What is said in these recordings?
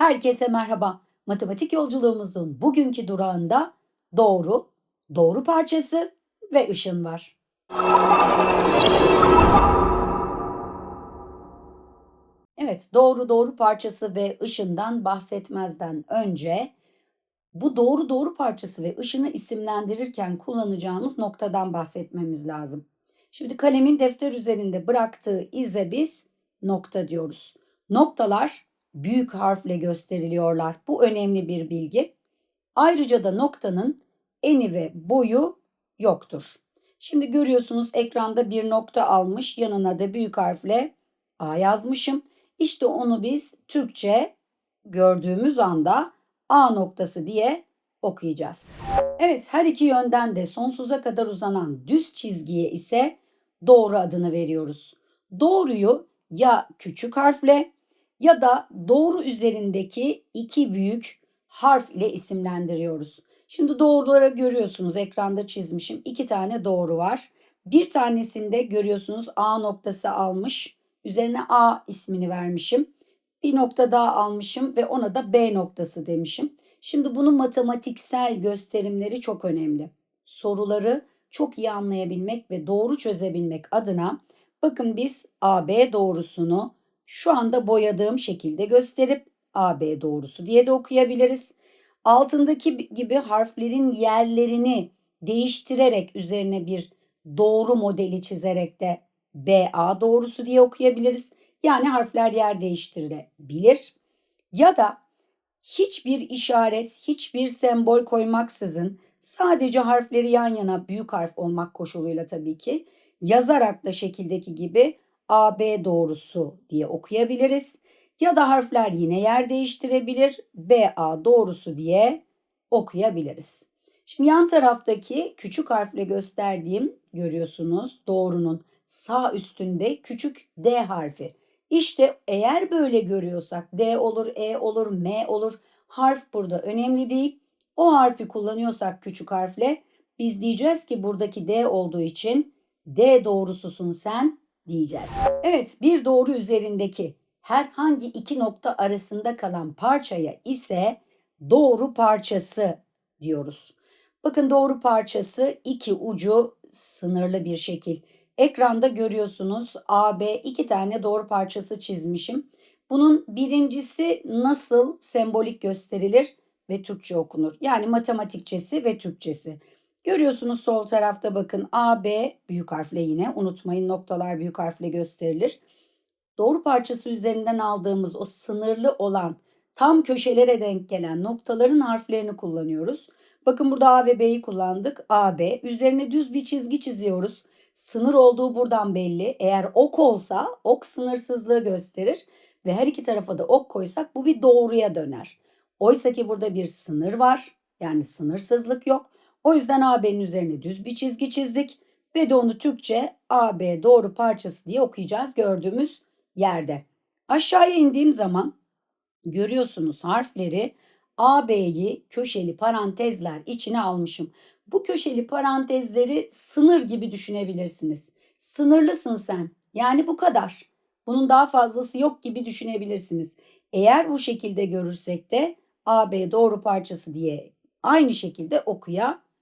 Herkese merhaba. Matematik yolculuğumuzun bugünkü durağında doğru, doğru parçası ve ışın var. Evet, doğru doğru parçası ve ışından bahsetmezden önce bu doğru doğru parçası ve ışını isimlendirirken kullanacağımız noktadan bahsetmemiz lazım. Şimdi kalemin defter üzerinde bıraktığı ize biz nokta diyoruz. Noktalar büyük harfle gösteriliyorlar. Bu önemli bir bilgi. Ayrıca da noktanın eni ve boyu yoktur. Şimdi görüyorsunuz ekranda bir nokta almış, yanına da büyük harfle A yazmışım. İşte onu biz Türkçe gördüğümüz anda A noktası diye okuyacağız. Evet, her iki yönden de sonsuza kadar uzanan düz çizgiye ise doğru adını veriyoruz. Doğruyu ya küçük harfle ya da doğru üzerindeki iki büyük harf ile isimlendiriyoruz. Şimdi doğruları görüyorsunuz ekranda çizmişim. İki tane doğru var. Bir tanesinde görüyorsunuz A noktası almış. Üzerine A ismini vermişim. Bir nokta daha almışım ve ona da B noktası demişim. Şimdi bunun matematiksel gösterimleri çok önemli. Soruları çok iyi anlayabilmek ve doğru çözebilmek adına bakın biz AB doğrusunu şu anda boyadığım şekilde gösterip AB doğrusu diye de okuyabiliriz. Altındaki gibi harflerin yerlerini değiştirerek üzerine bir doğru modeli çizerek de BA doğrusu diye okuyabiliriz. Yani harfler yer değiştirilebilir. Ya da hiçbir işaret, hiçbir sembol koymaksızın sadece harfleri yan yana büyük harf olmak koşuluyla tabii ki yazarak da şekildeki gibi AB doğrusu diye okuyabiliriz. Ya da harfler yine yer değiştirebilir. BA doğrusu diye okuyabiliriz. Şimdi yan taraftaki küçük harfle gösterdiğim görüyorsunuz doğrunun sağ üstünde küçük D harfi. İşte eğer böyle görüyorsak D olur, E olur, M olur. Harf burada önemli değil. O harfi kullanıyorsak küçük harfle biz diyeceğiz ki buradaki D olduğu için D doğrususun sen diyeceğiz. Evet bir doğru üzerindeki herhangi iki nokta arasında kalan parçaya ise doğru parçası diyoruz. Bakın doğru parçası iki ucu sınırlı bir şekil. Ekranda görüyorsunuz AB iki tane doğru parçası çizmişim. Bunun birincisi nasıl sembolik gösterilir ve Türkçe okunur. Yani matematikçesi ve Türkçesi. Görüyorsunuz sol tarafta bakın AB büyük harfle yine unutmayın noktalar büyük harfle gösterilir. Doğru parçası üzerinden aldığımız o sınırlı olan tam köşelere denk gelen noktaların harflerini kullanıyoruz. Bakın burada A ve B'yi kullandık. AB üzerine düz bir çizgi çiziyoruz. Sınır olduğu buradan belli. Eğer ok olsa ok sınırsızlığı gösterir ve her iki tarafa da ok koysak bu bir doğruya döner. Oysa ki burada bir sınır var. Yani sınırsızlık yok. O yüzden AB'nin üzerine düz bir çizgi çizdik ve de onu Türkçe AB doğru parçası diye okuyacağız gördüğümüz yerde. Aşağıya indiğim zaman görüyorsunuz harfleri AB'yi köşeli parantezler içine almışım. Bu köşeli parantezleri sınır gibi düşünebilirsiniz. Sınırlısın sen. Yani bu kadar. Bunun daha fazlası yok gibi düşünebilirsiniz. Eğer bu şekilde görürsek de AB doğru parçası diye aynı şekilde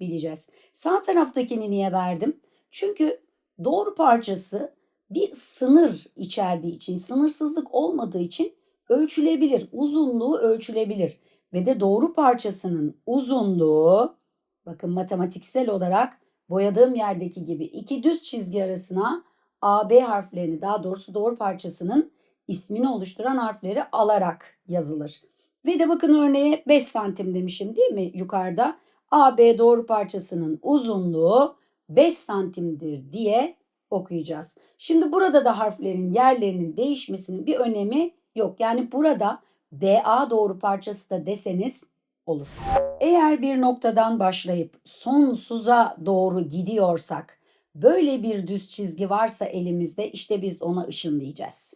okuyabileceğiz. Sağ taraftakini niye verdim? Çünkü doğru parçası bir sınır içerdiği için, sınırsızlık olmadığı için ölçülebilir. Uzunluğu ölçülebilir. Ve de doğru parçasının uzunluğu bakın matematiksel olarak boyadığım yerdeki gibi iki düz çizgi arasına AB harflerini daha doğrusu doğru parçasının ismini oluşturan harfleri alarak yazılır. Ve de bakın örneğe 5 santim demişim değil mi yukarıda? AB doğru parçasının uzunluğu 5 santimdir diye okuyacağız. Şimdi burada da harflerin yerlerinin değişmesinin bir önemi yok. Yani burada BA doğru parçası da deseniz olur. Eğer bir noktadan başlayıp sonsuza doğru gidiyorsak böyle bir düz çizgi varsa elimizde işte biz ona ışınlayacağız.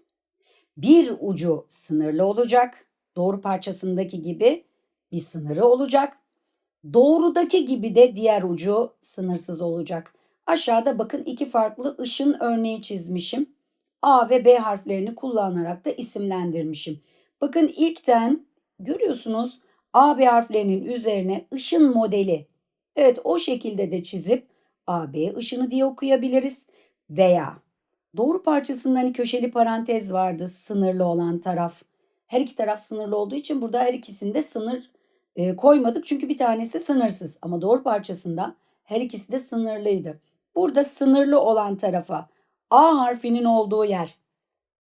Bir ucu sınırlı olacak. Doğru parçasındaki gibi bir sınırı olacak. Doğrudaki gibi de diğer ucu sınırsız olacak. Aşağıda bakın iki farklı ışın örneği çizmişim. A ve B harflerini kullanarak da isimlendirmişim. Bakın ilkten görüyorsunuz AB harflerinin üzerine ışın modeli. Evet o şekilde de çizip AB ışını diye okuyabiliriz. Veya doğru parçasında hani köşeli parantez vardı sınırlı olan taraf. Her iki taraf sınırlı olduğu için burada her ikisinde sınır e, koymadık. Çünkü bir tanesi sınırsız ama doğru parçasında her ikisi de sınırlıydı. Burada sınırlı olan tarafa A harfinin olduğu yer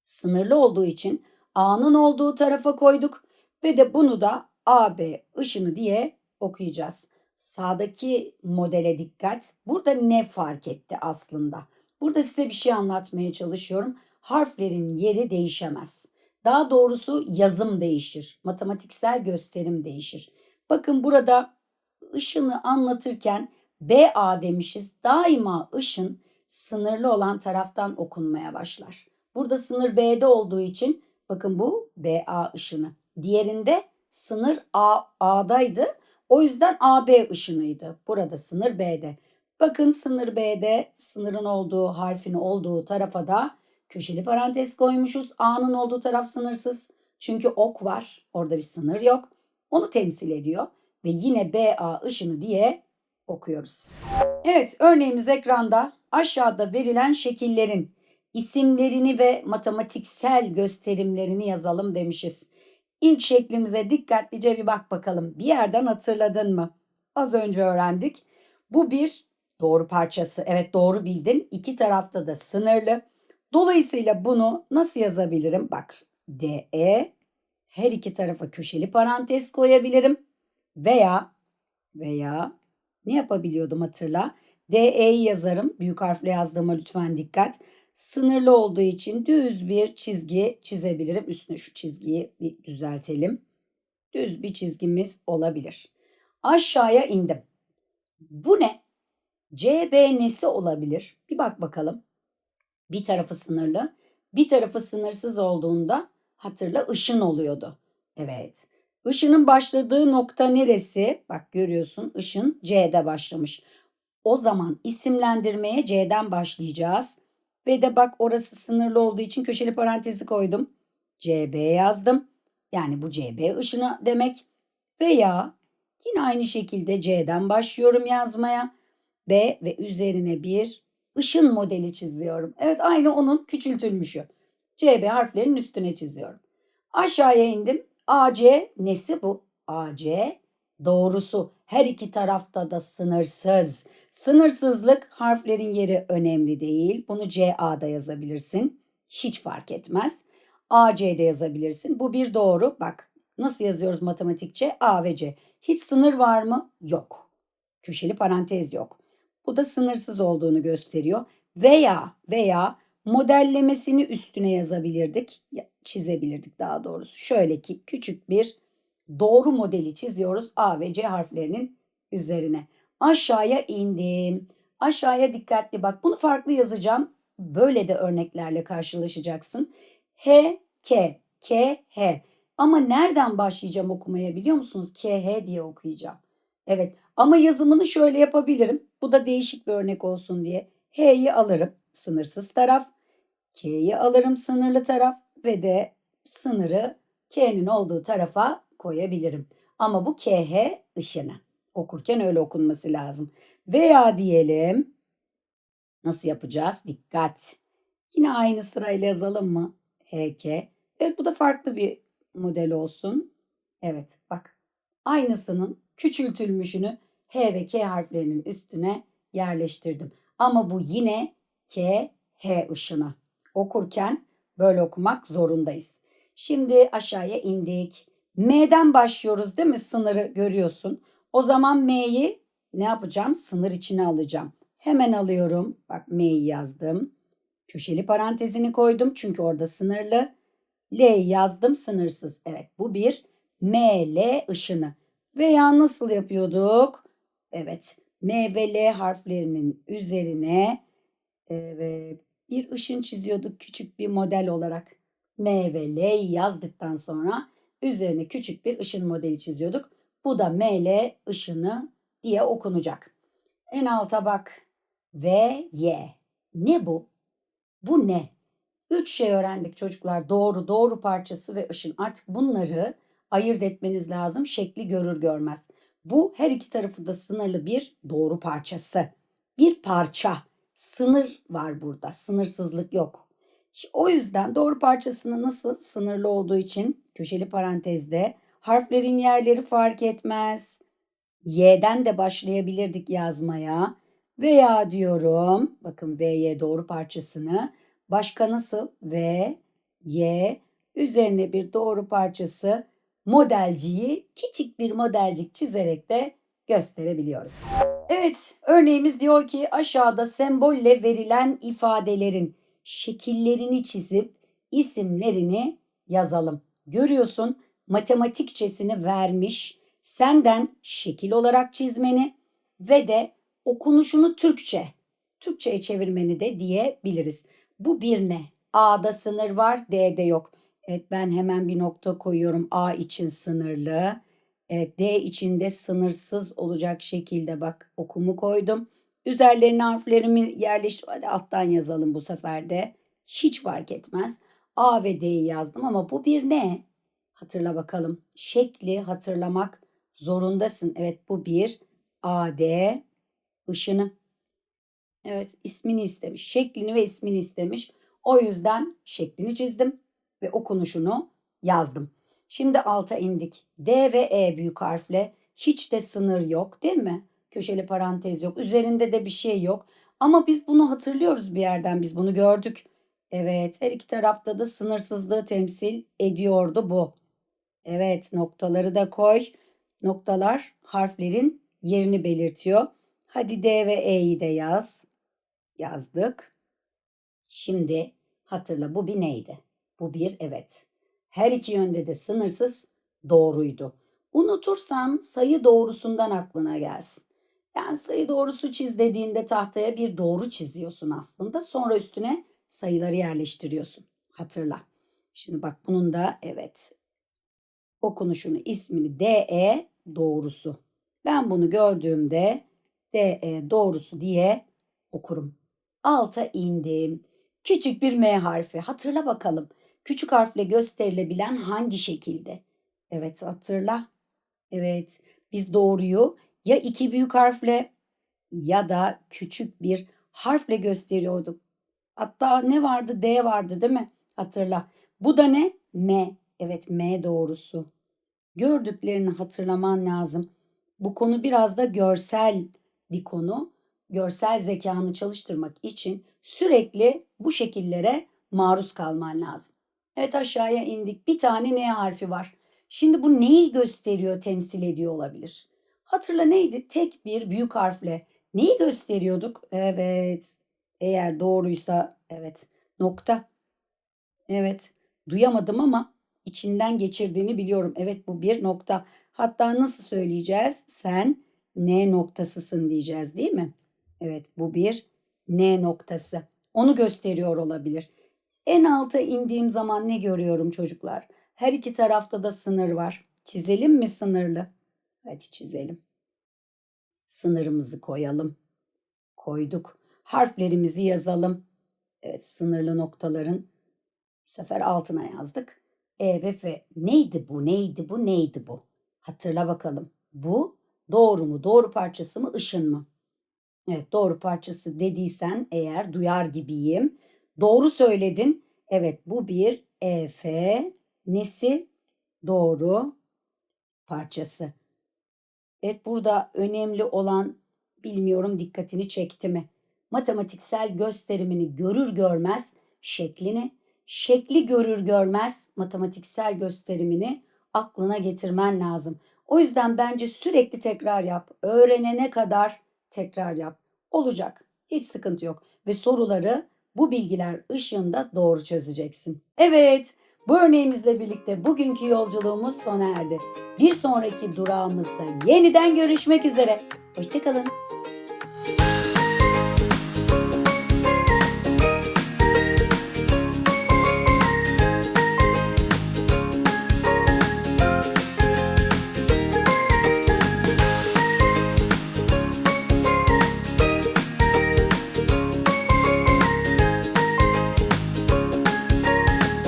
sınırlı olduğu için A'nın olduğu tarafa koyduk ve de bunu da AB ışını diye okuyacağız. Sağdaki modele dikkat. Burada ne fark etti aslında? Burada size bir şey anlatmaya çalışıyorum. Harflerin yeri değişemez. Daha doğrusu yazım değişir. Matematiksel gösterim değişir. Bakın burada ışını anlatırken BA demişiz. Daima ışın sınırlı olan taraftan okunmaya başlar. Burada sınır B'de olduğu için bakın bu BA ışını. Diğerinde sınır A, A'daydı. O yüzden AB ışınıydı. Burada sınır B'de. Bakın sınır B'de sınırın olduğu harfin olduğu tarafa da köşeli parantez koymuşuz. A'nın olduğu taraf sınırsız. Çünkü ok var. Orada bir sınır yok. Onu temsil ediyor. Ve yine BA ışını diye okuyoruz. Evet örneğimiz ekranda aşağıda verilen şekillerin isimlerini ve matematiksel gösterimlerini yazalım demişiz. İlk şeklimize dikkatlice bir bak bakalım. Bir yerden hatırladın mı? Az önce öğrendik. Bu bir doğru parçası. Evet doğru bildin. İki tarafta da sınırlı. Dolayısıyla bunu nasıl yazabilirim? Bak DE her iki tarafa köşeli parantez koyabilirim. Veya veya ne yapabiliyordum hatırla. DE'yi yazarım. Büyük harfle yazdığıma lütfen dikkat sınırlı olduğu için düz bir çizgi çizebilirim. Üstüne şu çizgiyi bir düzeltelim. Düz bir çizgimiz olabilir. Aşağıya indim. Bu ne? CB nesi olabilir? Bir bak bakalım. Bir tarafı sınırlı, bir tarafı sınırsız olduğunda hatırla ışın oluyordu. Evet. Işının başladığı nokta neresi? Bak görüyorsun ışın C'de başlamış. O zaman isimlendirmeye C'den başlayacağız. Ve de bak orası sınırlı olduğu için köşeli parantezi koydum. CB yazdım. Yani bu CB ışını demek. Veya yine aynı şekilde C'den başlıyorum yazmaya. B ve üzerine bir ışın modeli çiziyorum. Evet aynı onun küçültülmüşü. CB harflerinin üstüne çiziyorum. Aşağıya indim. AC nesi bu? AC doğrusu her iki tarafta da sınırsız. Sınırsızlık harflerin yeri önemli değil. Bunu CA'da yazabilirsin. Hiç fark etmez. AC'de yazabilirsin. Bu bir doğru. Bak nasıl yazıyoruz matematikçe? A ve C. Hiç sınır var mı? Yok. Köşeli parantez yok. Bu da sınırsız olduğunu gösteriyor. Veya veya modellemesini üstüne yazabilirdik. Çizebilirdik daha doğrusu. Şöyle ki küçük bir doğru modeli çiziyoruz A ve C harflerinin üzerine. Aşağıya indim. Aşağıya dikkatli bak. Bunu farklı yazacağım. Böyle de örneklerle karşılaşacaksın. H, K, K, H. Ama nereden başlayacağım okumaya biliyor musunuz? K, H diye okuyacağım. Evet ama yazımını şöyle yapabilirim. Bu da değişik bir örnek olsun diye. H'yi alırım sınırsız taraf. K'yi alırım sınırlı taraf ve de sınırı K'nin olduğu tarafa koyabilirim. Ama bu KH ışını. Okurken öyle okunması lazım. Veya diyelim nasıl yapacağız? Dikkat. Yine aynı sırayla yazalım mı? HK. Evet bu da farklı bir model olsun. Evet bak aynısının küçültülmüşünü H ve K harflerinin üstüne yerleştirdim. Ama bu yine K, H ışını. Okurken böyle okumak zorundayız. Şimdi aşağıya indik. M'den başlıyoruz değil mi? Sınırı görüyorsun. O zaman M'yi ne yapacağım? Sınır içine alacağım. Hemen alıyorum. Bak M'yi yazdım. Köşeli parantezini koydum çünkü orada sınırlı. L'yi yazdım sınırsız. Evet bu bir M, L ışını. Veya nasıl yapıyorduk? Evet M ve L harflerinin üzerine evet bir ışın çiziyorduk küçük bir model olarak. M ve L'yi yazdıktan sonra üzerine küçük bir ışın modeli çiziyorduk. Bu da ML ışını diye okunacak. En alta bak. V, Y. Ne bu? Bu ne? Üç şey öğrendik çocuklar. Doğru, doğru parçası ve ışın. Artık bunları ayırt etmeniz lazım. Şekli görür görmez. Bu her iki tarafı da sınırlı bir doğru parçası. Bir parça. Sınır var burada. Sınırsızlık yok. O yüzden doğru parçasını nasıl sınırlı olduğu için köşeli parantezde harflerin yerleri fark etmez. Y'den de başlayabilirdik yazmaya. Veya diyorum, bakın VY doğru parçasını. Başka nasıl? V, Y, üzerine bir doğru parçası modelciyi küçük bir modelcik çizerek de gösterebiliyorum. Evet, örneğimiz diyor ki aşağıda sembolle verilen ifadelerin şekillerini çizip isimlerini yazalım. Görüyorsun matematikçesini vermiş. Senden şekil olarak çizmeni ve de okunuşunu Türkçe, Türkçe'ye çevirmeni de diyebiliriz. Bu bir ne? A'da sınır var, D'de yok. Evet ben hemen bir nokta koyuyorum. A için sınırlı. Evet D içinde sınırsız olacak şekilde bak okumu koydum. Üzerlerine harflerimi yerleştir. Hadi alttan yazalım bu sefer de. Hiç fark etmez. A ve D'yi yazdım ama bu bir ne? Hatırla bakalım. Şekli hatırlamak zorundasın. Evet bu bir AD ışını. Evet ismini istemiş. Şeklini ve ismini istemiş. O yüzden şeklini çizdim ve okunuşunu yazdım. Şimdi alta indik. D ve E büyük harfle hiç de sınır yok değil mi? Köşeli parantez yok. Üzerinde de bir şey yok. Ama biz bunu hatırlıyoruz bir yerden. Biz bunu gördük. Evet her iki tarafta da sınırsızlığı temsil ediyordu bu. Evet noktaları da koy. Noktalar harflerin yerini belirtiyor. Hadi D ve E'yi de yaz. Yazdık. Şimdi hatırla bu bir neydi? Bu bir evet. Her iki yönde de sınırsız doğruydu. Unutursan sayı doğrusundan aklına gelsin. Yani sayı doğrusu çiz dediğinde tahtaya bir doğru çiziyorsun aslında. Sonra üstüne sayıları yerleştiriyorsun. Hatırla. Şimdi bak bunun da evet okunuşunu ismini DE doğrusu. Ben bunu gördüğümde DE doğrusu diye okurum. Alta indim. Küçük bir M harfi. Hatırla bakalım. Küçük harfle gösterilebilen hangi şekilde? Evet hatırla. Evet biz doğruyu ya iki büyük harfle ya da küçük bir harfle gösteriyorduk. Hatta ne vardı? D vardı değil mi? Hatırla. Bu da ne? M. Evet M doğrusu. Gördüklerini hatırlaman lazım. Bu konu biraz da görsel bir konu. Görsel zekanı çalıştırmak için sürekli bu şekillere maruz kalman lazım. Evet aşağıya indik. Bir tane N harfi var. Şimdi bu neyi gösteriyor, temsil ediyor olabilir? Hatırla neydi? Tek bir büyük harfle neyi gösteriyorduk? Evet. Eğer doğruysa evet. Nokta. Evet. Duyamadım ama içinden geçirdiğini biliyorum. Evet bu bir nokta. Hatta nasıl söyleyeceğiz? Sen N noktasısın diyeceğiz değil mi? Evet bu bir N noktası. Onu gösteriyor olabilir. En alta indiğim zaman ne görüyorum çocuklar? Her iki tarafta da sınır var. Çizelim mi sınırlı? Hadi çizelim. Sınırımızı koyalım. Koyduk. Harflerimizi yazalım. Evet sınırlı noktaların bu sefer altına yazdık. E ve F. Neydi bu? Neydi bu? Neydi bu? Hatırla bakalım. Bu doğru mu? Doğru parçası mı? Işın mı? Evet doğru parçası dediysen eğer duyar gibiyim. Doğru söyledin. Evet bu bir EF nesi? Doğru parçası. Evet burada önemli olan bilmiyorum dikkatini çekti mi? Matematiksel gösterimini görür görmez şeklini, şekli görür görmez matematiksel gösterimini aklına getirmen lazım. O yüzden bence sürekli tekrar yap. Öğrenene kadar tekrar yap. Olacak. Hiç sıkıntı yok. Ve soruları bu bilgiler ışığında doğru çözeceksin. Evet, bu örneğimizle birlikte bugünkü yolculuğumuz sona erdi. Bir sonraki durağımızda yeniden görüşmek üzere. Hoşçakalın.